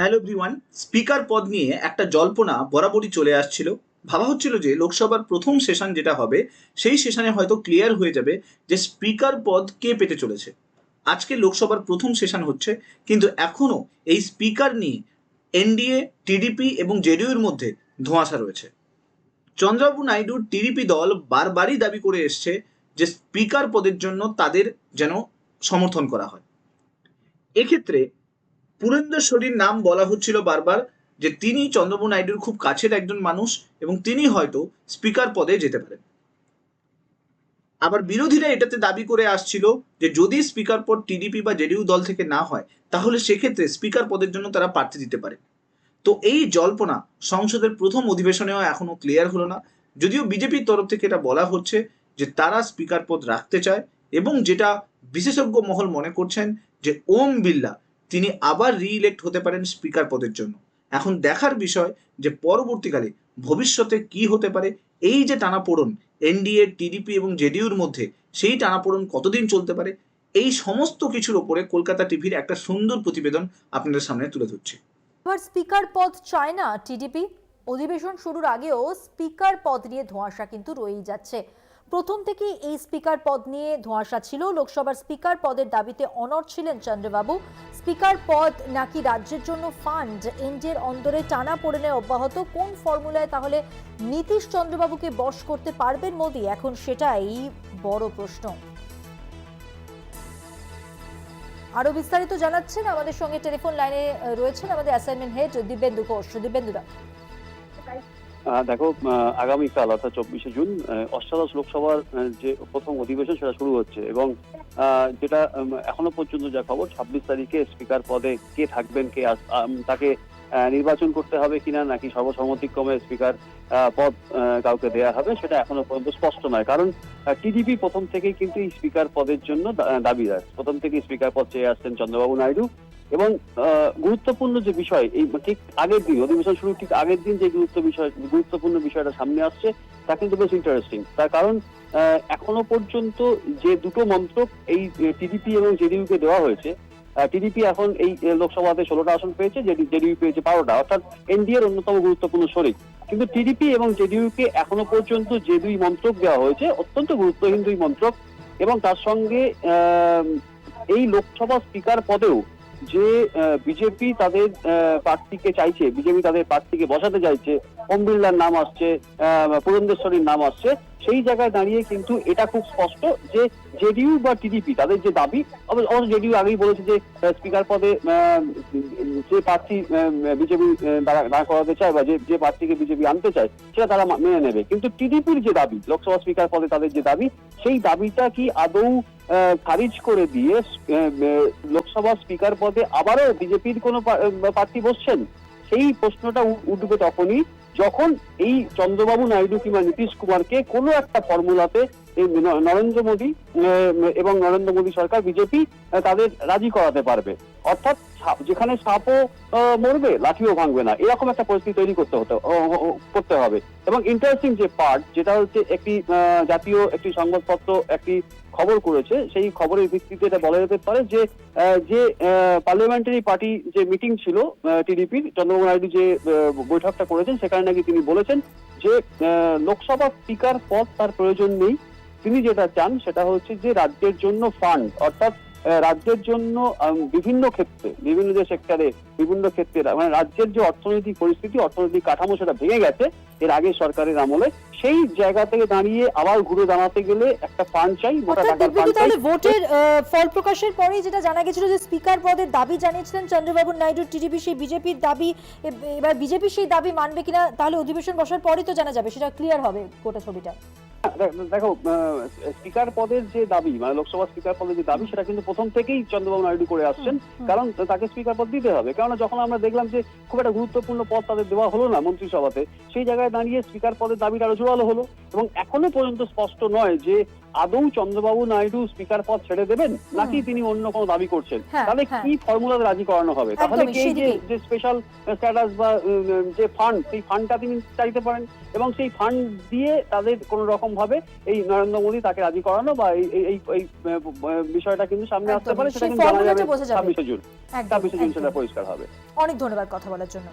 Hello everyone speaker পদ নিয়ে একটা জল্পনা বরাবরই চলে আসছিল। ভাবা হচ্ছিল যে লোকসভার প্রথম সেশন যেটা হবে, সেই সেশনে হয়তো ক্লিয়ার হয়ে যাবে যে স্পিকার পদ কে পেতে চলেছে। আজকে লোকসভার প্রথম সেশন হচ্ছে, কিন্তু এখনও এই স্পিকার নিয়ে এনডিএ টিডিপি এবং জেডিইউর মধ্যে ধোঁয়াশা রয়েছে। চন্দ্রবাবু নাইডুর টিডিপি দল বারবারই দাবি করে এসছে যে স্পিকার পদের জন্য তাদের যেন সমর্থন করা হয়। এক্ষেত্রে পুরেন্দ্রশ্বরীর নাম বলা হচ্ছিল বারবার যে তিনি চন্দ্রবাবু নাইডুর খুব কাছের একজন মানুষ এবং তিনি হয়তো স্পিকার পদে যেতে পারেন। আবার বিরোধীরা এটাতে দাবি করে আসছিল যে যদি স্পিকার পদ টিডিপি বা জেডিইউ দল থেকে না হয়, তাহলে সেক্ষেত্রে স্পিকার পদের জন্য তারা প্রার্থী দিতে পারে। তো এই জল্পনা সংসদের প্রথম অধিবেশনেও এখনও ক্লিয়ার হলো না। যদিও বিজেপির তরফ থেকে এটা বলা হচ্ছে যে তারা স্পিকার পদ রাখতে চায় এবং যেটা বিশেষজ্ঞ মহল মনে করছেন যে ওম বিল্লা তিনি আবার রিইলেক্ট হতে পারেন স্পিকার পদের জন্য। এখন দেখার বিষয় যে পরবর্তীকালে ভবিষ্যতে কি হতে পারে, এই যে টানাপোড়ন এনডিএ টিডিপি এবং জেডিউর মধ্যে, সেই টানাপোড়ন কতদিন চলতে পারে, এই সমস্ত কিছুর ওপরে কলকাতা টিভির একটা সুন্দর প্রতিবেদন আপনাদের সামনে তুলে ধরছে। এবার স্পিকার পদ চায় না টিডিপি অধিবেশন শুরুর আগেও স্পিকার পদ নিয়ে ধোঁয়াশা কিন্তু রয়েই যাচ্ছে। প্রথম থেকে এই স্পিকার পদ নিয়ে ধোঁয়াশা ছিল। লোকসভার স্পিকার পদের দাবিতে অনড় ছিলেন চন্দ্রবাবু। স্পিকার পদ নাকি রাজ্যের জন্য ফান্ড এনডিএর অন্দরে টানা পড়েনে অব্যাহত। কোন ফর্মুলায় তাহলে নীতিশ চন্দ্রবাবুকে বশ করতে পারবেন মোদী? এখন সেটাই বড় প্রশ্ন। আরও বিস্তারিত জানাচ্ছেন আমাদের সঙ্গে টেলিফোন লাইনে রয়েছেন আমাদের অ্যাসাইনমেন্ট হেড দিব্যেন্দু ঘোষ। দিব্যেন্দুদা দেখো আগামীকাল অর্থাৎ চব্বিশে জুন অষ্টাদশ লোকসভার যে প্রথম অধিবেশন সেটা শুরু হচ্ছে এবং যেটা এখনও পর্যন্ত যা খবর, ছাব্বিশ তারিখে স্পিকার পদে কে থাকবেন, কে তাকে নির্বাচন করতে হবে কিনা, নাকি সর্বসম্মতিক্রমে স্পিকার পদ কাউকে দেয়া হবে, সেটা এখনও পর্যন্ত স্পষ্ট নয়। কারণ টিডিপি প্রথম থেকেই কিন্তু স্পিকার পদের জন্য দাবিদার। প্রথম থেকেই স্পিকার পদ চেয়ে আসছেন চন্দ্রবাবু নাইডু। এবং গুরুত্বপূর্ণ যে বিষয়, এই ঠিক আগের দিন, অধিবেশন শুরু ঠিক আগের দিন যে গুরুত্ব বিষয়, গুরুত্বপূর্ণ বিষয়টা সামনে আসছে, তা কিন্তু বেশ ইন্টারেস্টিং তার কারণ এখনও পর্যন্ত যে দুটো মন্ত্রক এই টিডিপি এবং জেডিইউ কে দেওয়া হয়েছে টিডিপি এখন এই লোকসভাতে ষোলোটা আসন পেয়েছে জেডিইউ পেয়েছে বারোটা, অর্থাৎ এনডিএর অন্যতম গুরুত্বপূর্ণ শরিক। কিন্তু টিডিপি এবং জেডিইউ কে এখনও পর্যন্ত যে দুই মন্ত্রক দেওয়া হয়েছে, অত্যন্ত গুরুত্বহীন দুই মন্ত্রক, এবং তার সঙ্গে এই লোকসভা স্পিকার পদেও যে বিজেপি তাদের প্রার্থীকে চাইছে, বিজেপি তাদের প্রার্থীকে বসাতে চাইছে ওম বিড়লার নাম আসছে পুরন্দেশ্বরীর নাম আসছে, সেই জায়গায় দাঁড়িয়ে কিন্তু এটা খুব স্পষ্ট যে জেডিইউ বা টিডিপি, তাদের যে দাবি, অবশ্য জেডিইউ আগেই বলেছে যে স্পিকার পদে যে প্রার্থী বিজেপি দাঁড়া করাতে চায় বা যে প্রার্থীকে বিজেপি আনতে চায়, সেটা তারা মেনে নেবে। কিন্তু টিডিপির যে দাবি, লোকসভা স্পিকার পদে তাদের যে দাবি, সেই দাবিটা কি আদৌ খারিজ করে দিয়ে লোকসভা স্পিকার পদে আবারও বিজেপির কোনো প্রার্থী বসছেন? সেই প্রশ্নটা উঠবে তখনই, যখন এই চন্দ্রবাবু নাইডু কিংবা নীতিশ কুমারকে কোনো একটা ফর্মুলাতে নরেন্দ্র মোদী এবং নরেন্দ্র মোদী সরকার, বিজেপি তাদের রাজি করাতে পারবে। অর্থাৎ যেখানে সাপও মরবে, লাঠিও ভাঙবে না। এরকম একটা পরিস্থিতি তৈরি করতে হতে করতে হবে। এবং ইন্টারেস্টিং যে পার্ট যেটা হচ্ছে একটি জাতীয় একটি সংবাদপত্র একটি খবর করেছে, সেই খবরের ভিত্তিতে এটা বলা যেতে পারে যে যে পার্লামেন্টারি পার্টি যে মিটিং ছিল টিডিপির চন্দ্রবাবু নাইডু যে বৈঠকটা করেছেন, সেখানে নাকি তিনি বলেছেন যে লোকসভা স্পিকার পদ তার প্রয়োজন নেই। তিনি যেটা চান সেটা হচ্ছে যে রাজ্যের জন্য ফান্ড অর্থাৎ রাজ্যের জন্য বিভিন্ন ক্ষেত্রে বিভিন্ন যে সেক্টরে বিভিন্ন ক্ষেত্রে মানে রাজ্যের যে অর্থনৈতিক পরিস্থিতি অর্থনৈতিক কাঠামো সেটা ভেঙে গেছে এর আগে সরকারের আমলে সেই জায়গা থেকে দাঁড়িয়ে আবার ঘুরে দাঁড়াতে গেলে একটা ফান্ড চাই মোটা টাকার ফান্ড চাই তাহলে ভোটের ফল প্রকাশের পরেই যেটা জানা গেছিল যে স্পিকার পদের দাবি জানিয়েছিলেন চন্দ্রবাবু নাইডু টিডিপি সেই বিজেপির দাবি এবার বিজেপি সেই দাবি মানবে কিনা তাহলে অধিবেশন বসার পরই তো জানা যাবে সেটা ক্লিয়ার হবে গোটা ছবিটা। দেখো স্পিকার পদের যে দাবি মানে লোকসভা স্পিকার পদের যে দাবি সেটা কিন্তু প্রথম থেকেই চন্দ্রবাবু নাইডু করে আসছেন। কারণ তাকে স্পিকার পদ দিতে হবে। কেননা যখন আমরা দেখলাম যে খুব একটা গুরুত্বপূর্ণ পদ তাদের দেওয়া হলো না মন্ত্রিসভাতে সেই জায়গায় দাঁড়িয়ে স্পিকার পদের দাবিটা আরও জোরালো হলো। এবং এখনও পর্যন্ত স্পষ্ট নয় যে আদৌ চন্দ্রবাবু নাইডু স্পিকার পদ ছেড়ে দেবেন? নাকি তিনি অন্য কোনো দাবি করছেন? হ্যাঁ, তাহলে হ্যাঁ। কি ফর্মুলাতে রাজি করানো হবে? তাহলে এই যে স্পেশাল স্ট্যাটাস বা যে ফান্ড সেই ফান্ডটা তিনি চাইতে পারেন এবং সেই ফান্ড দিয়ে তাদের কোন রকম ভাবে এই নরেন্দ্র মোদী তাকে রাজি করানো বা এই এই বিষয়টা কিন্তু সামনে আসতে পারে সেটা কিন্তু জানা যাবে ছাব্বিশে জুন। ছাব্বিশে জুন সেটা পরিষ্কার হবে। অনেক ধন্যবাদ কথা বলার জন্য।